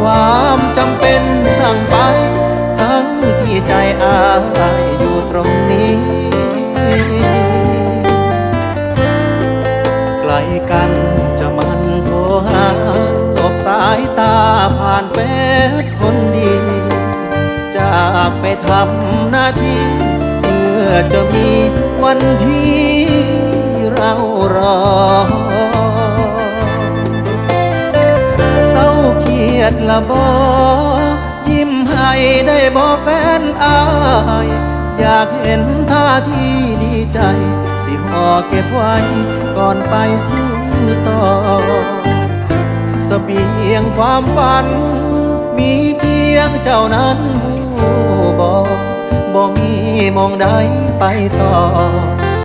ความจำเป็นสั่งไป ทั้งที่ใจอายอยู่ตรงนี้ ไกลกันจะมันโทรหาสบสายตาผ่านแฟนคนดี จากไปทำหน้าที่เพื่อจะมีวันที่เรารอ ดละบอยิ้มให้ได้บอแฟนอาย อยากเห็นท่าที่ดีใจ สิห่อเก็บไว้ก่อนไปสู้ต่อเสบียงความฝัน มีเพียงเจ้านั้นหูบอกบอกมีมองใดไปต่อ